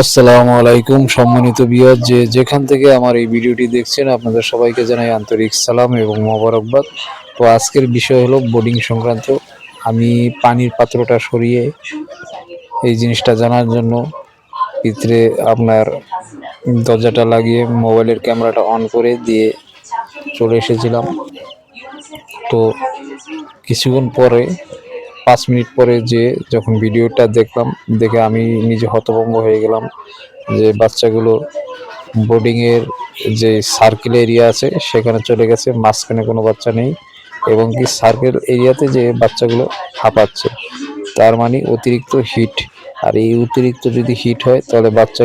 আসসালামু আলাইকুম সম্মানিত বিয়ার যে যেখান থেকে আমার এই ভিডিওটি দেখছেন, আপনাদের সবাইকে জানাই আন্তরিক সালাম এবং মোবারকবাদ। তো আজকের বিষয় হলো বোর্ডিং সংক্রান্ত। আমি পানির পাত্রটা সরিয়ে এই জিনিসটা জানার জন্য ভিতরে আপনার দরজাটা লাগিয়ে মোবাইলের ক্যামেরাটা অন করে দিয়ে চলে এসেছিলাম। তো কিছুক্ষণ পরে পাঁচ মিনিট পরে যে যখন ভিডিওটা দেখলাম, দেখে আমি নিজে হতভম্ব হয়ে গেলাম যে বাচ্চাগুলো বোর্ডিংয়ের যে সার্কেল এরিয়া আছে, সেখানে চলে গেছে, মাঝখানে কোনো বাচ্চা নেই এবং কি সার্কেল এরিয়াতে যে বাচ্চাগুলো হাঁপাচ্ছে। তার মানে অতিরিক্ত হিট আর এই অতিরিক্ত যদি হিট হয়, তাহলে বাচ্চা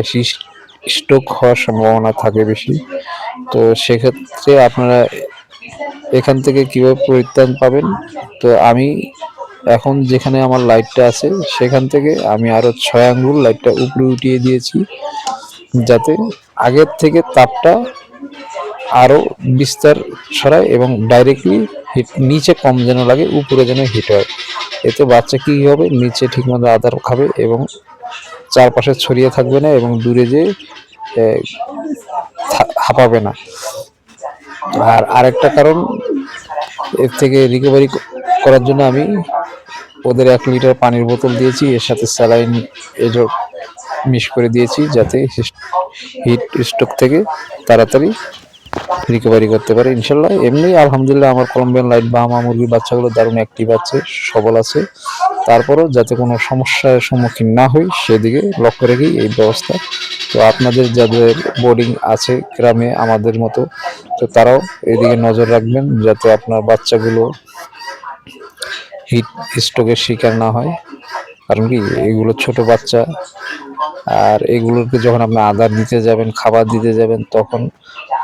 স্ট্রোক হওয়ার সম্ভাবনা থাকে বেশি। তো সেক্ষেত্রে আপনারা এখান থেকে কীভাবে পরিত্রাণ পাবেন? তো আমি এখন যেখানে আমার লাইটটা আছে, সেখান থেকে আমি আরও ছয় আঙ্গুল লাইটটা উপরে উঠিয়ে দিয়েছি, যাতে আগের থেকে তাপটা আরও বিস্তার ছড়ায় এবং ডাইরেক্টলি হিট নিচে কম যেন লাগে, উপরে যেন হিট হয়। এতে বাচ্চা কি হবে? নিচে ঠিকমতো আদার খাবে এবং চারপাশে ছড়িয়ে থাকবে না এবং দূরে যে হাঁপাবে না। আর আরেকটা কারণ, এর থেকে রিকভারি করার জন্য আমি ওদের এক লিটার পানির বোতল দিয়েছি, এর সাথে স্যালাইন এজো মিক্স করে দিয়েছি যাতে হিট স্ট্রোক থেকে তাড়াতাড়ি রিকভারি করতে পারে। ইনশাল্লাহ এমনি আলহামদুলিল্লাহ আমার কলম্বিয়ান লাইট বা আমার মুরগির বাচ্চাগুলো দারুণ অ্যাক্টিভ আছে, সবল আছে। তারপরেও যাতে কোনো সমস্যার সম্মুখীন না হই, সেদিকে লক্ষ্য রেখেই এই ব্যবস্থা। তো আপনাদের যাদের বোর্ডিং আছে গ্রামে আমাদের মতো, তো তারাও এদিকে নজর রাখবেন, যাতে আপনার বাচ্চাগুলো হিট স্ট্রোকের শিকার না হয়। কারণ কি? এগুলো ছোট বাচ্চা। আর এগুলোকে যখন আপনি আদার দিতে যাবেন, খাবার দিতে যাবেন, তখন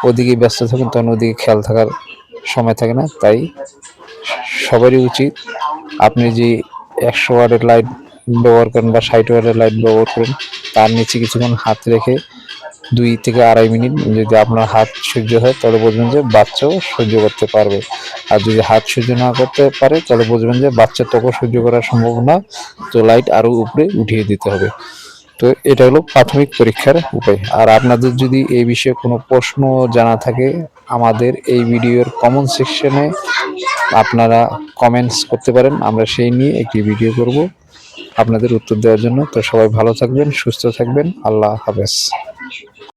ওদিকে ব্যস্ত থাকেন, তখন ওদিকে খেয়াল থাকার সময় থাকে না। তাই সবারই উচিত আপনি যে একশো ওয়ার্ডের লাইট ব্যবহার করেন বা ষাট ওয়ার্ডের লাইট ব্যবহার করেন, তার নিচে কিছুক্ষণ হাত রেখে দুই থেকে আড়াই মিনিট যদি আপনার হাত সহ্য হয়, তাহলে বুঝবেন যে বাচ্চাও সহ্য করতে পারবে। আর যদি হাত সহ্য না করতে পারে, তাহলে বুঝবেন যে বাচ্চা তখন সহ্য করা সম্ভব না তো লাইট আরও উপরে উঠিয়ে দিতে হবে। তো এটা হলো প্রাথমিক পরীক্ষার উপায়। আর আপনাদের যদি এই বিষয়ে কোনো প্রশ্ন জানা থাকে, আমাদের এই ভিডিওর কমেন্ট সেকশনে আপনারা কমেন্টস করতে পারেন। আমরা সেই নিয়ে একটি ভিডিও করব। আপনাদের উত্তর দেওয়ার জন্য। তো সবাই ভালো থাকবেন, সুস্থ থাকবেন। আল্লাহ হাফেজ।